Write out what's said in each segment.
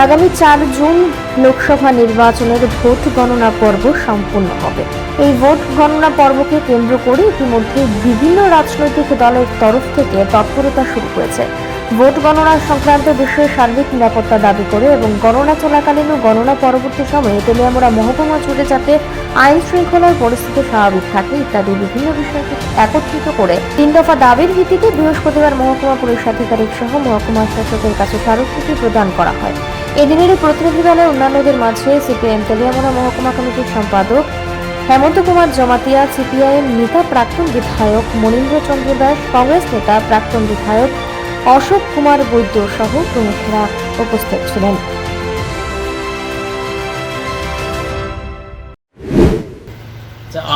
আগামী চার জুন লোকসভা নির্বাচনের ভোট গণনা পর্ব সম্পূর্ণ হবে। এই ভোট গণনা পর্বকে কেন্দ্র করে ইতিমধ্যে বিভিন্ন রাজনৈতিক দলের তরফ থেকে তৎপরতা শুরু হয়েছে। ভোট গণনা সংক্রান্ত বিষয়ে সার্বিক নিরাপত্তা দাবি করে এবং গণনা চলাকালীন ও গণনা পরবর্তী সময়ে তেলিয়ামুড়া মহকুমা জুড়ে যাতে আইন শৃঙ্খলার পরিস্থিতি স্বাভাবিক থাকে ইত্যাদি বিভিন্ন বিষয়কে একত্রিত করে তিন দফা দাবির ভিত্তিতে বৃহস্পতিবার মহকুমা পুলিশ আধিকারিক সহ মহকুমা শাসকের কাছে স্মারকলিপি প্রদান করা হয়। এদিনের প্রতিনিধি দলের অন্যান্যদের মাঝে সিপিএম তেলিয়ামুড়া মহকুমা কমিটির সম্পাদক হেমন্ত কুমার জমাতিয়া, সিপিআইএম নেতা প্রাক্তন বিধায়ক মনীন্দ্র চন্দ্র দাস, কংগ্রেস নেতা প্রাক্তন বিধায়ক অশোক কুমার বৈদ্য সহ প্রমুখরা উপস্থিত ছিলেন।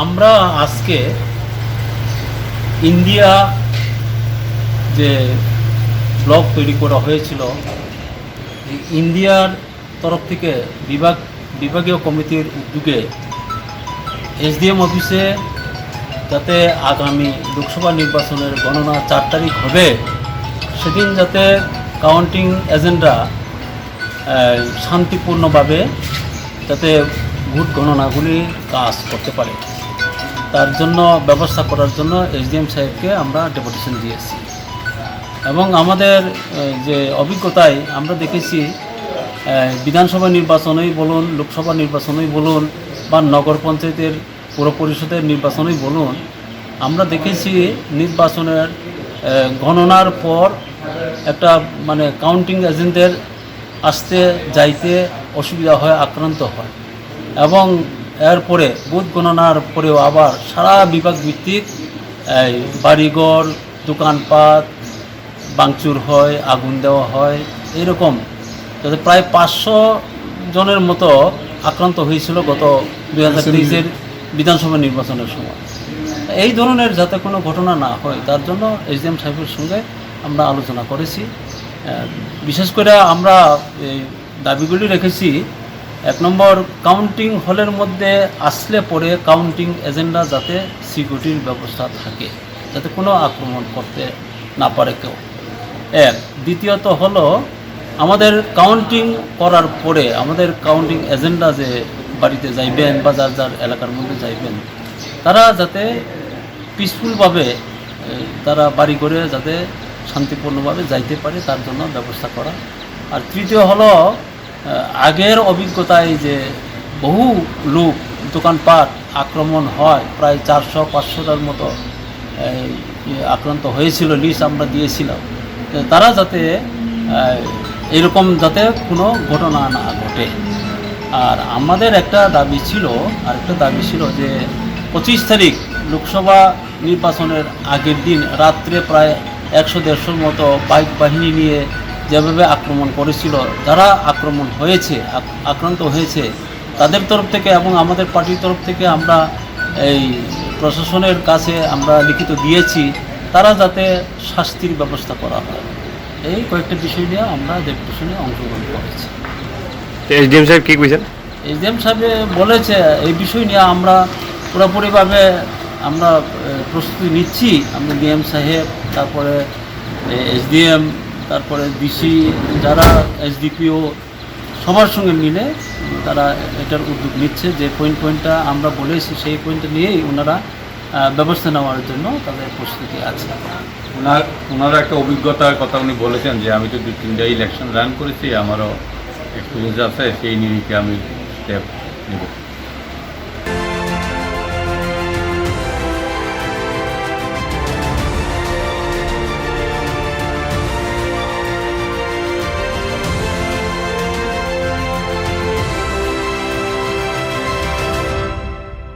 আমরা আজকে ইন্ডিয়া যে ব্লগ তৈরি করা হয়েছিল ইন্ডিয়ার তরফ থেকে বিভাগ বিভাগীয় কমিটির উদ্যোগে এসডিএম অফিসে যাতে আগামী লোকসভা নির্বাচনের গণনা চার তারিখ হবে, সেদিন যাতে কাউন্টিং এজেন্ডা শান্তিপূর্ণভাবে যাতে ভোট গণনাগুলি কাজ করতে পারে। তার জন্য, ব্যবস্থা করার জন্য এসডিএম সাহেবকে আমরা ডেপুটেশন দিয়েছি। এবং আমাদের যে অভিজ্ঞতায় আমরা দেখেছি বিধানসভা নির্বাচনেই বলুন, লোকসভা নির্বাচনেই বলুন, বা নগর পঞ্চায়েতের পৌর পরিষদের নির্বাচনেই বলুন, আমরা দেখেছি নির্বাচনের গণনার পর একটা মানে কাউন্টিং এজেন্টের আসতে, যাইতে অসুবিধা হয়, আক্রান্ত হয়। এবং এরপরে বুথ গণনার পরেও আবার সারা বিভাগ ভিত্তিক বাড়িঘর, দোকানপাট বাংচুর হয়, আগুন দেওয়া হয়, এইরকম। যাতে প্রায় পাঁচশো জনের মতো আক্রান্ত হয়েছিল গত দুই হাজার বিধানসভা নির্বাচনের সময়। এই ধরনের যাতে কোনো ঘটনা না হয়, তার জন্য এস ডি এম সাহেবের সঙ্গে আমরা আলোচনা করেছি। বিশেষ করে আমরা এই দাবিগুলি রেখেছি, এক নম্বর, কাউন্টিং হলের মধ্যে আসলে পরে কাউন্টিং এজেন্ডা যাতে সিকিউরিটির ব্যবস্থা থাকে, যাতে কোনো আক্রমণ করতে না পারে কেউ। এক। দ্বিতীয়ত হলো, আমাদের কাউন্টিং করার পরে আমাদের কাউন্টিং এজেন্ডা যে বাড়িতে যাইবেন বা যার যার এলাকার মধ্যে যাইবেন, তারা যাতে পিসফুলভাবে তারা বাড়ি করে যাতে শান্তিপূর্ণভাবে যাইতে পারে, তার জন্য ব্যবস্থা করা। আর তৃতীয় হলো আগের অভিজ্ঞতায় যে বহু লোক দোকানপাট আক্রমণ হয়, প্রায় চারশো পাঁচশোটার মতো আক্রান্ত হয়েছিল লিস্ট আমরা দিয়েছিলাম। তারা যাতে এরকম যাতে কোনো ঘটনা না ঘটে। আর আমাদের একটা দাবি ছিল আর একটা দাবি ছিল যে পঁচিশ তারিখ লোকসভা নির্বাচনের আগের দিন রাত্রে প্রায় একশো দেড়শোর মতো বাইক বাহিনী নিয়ে যেভাবে আক্রমণ করেছিল, যারা আক্রমণ হয়েছে আক্রান্ত হয়েছে, তাদের তরফ থেকে এবং আমাদের পার্টির তরফ থেকে আমরা এই প্রশাসনের কাছে আমরা লিখিত দিয়েছি তারা যাতে শাস্তির ব্যবস্থা করা হয়। এই কয়েকটা বিষয় নিয়ে আমরা ডেপুটেশনে অংশগ্রহণ করেছি। এসডিএম সাহেব কি কইছেন? এসডিএম সাহেব বলেছে এই বিষয় নিয়ে আমরা পুরোপুরিভাবে আমরা প্রস্তুতি নিচ্ছি। আমরা ডিএম সাহেব তারপরে এসডিএম তারপরে ডিসি যারা এসডিপিও সবার সঙ্গে মিলে তারা এটার উদ্যোগ নিচ্ছে। যে পয়েন্ট পয়েন্টটা আমরা বলেছি সেই পয়েন্টটা নিয়েই ওনারা ব্যবস্থা নেওয়ার জন্য তাদের প্রস্তুতি আছে। ওনার ওনার একটা অভিজ্ঞতার কথা উনি বলেছেন যে, আমি তো দু তিনটা ইলেকশন রান করেছি, আমারও এক্সপিরিয়েন্স আছে, সেই নিরিখে আমি স্টেপ নেব।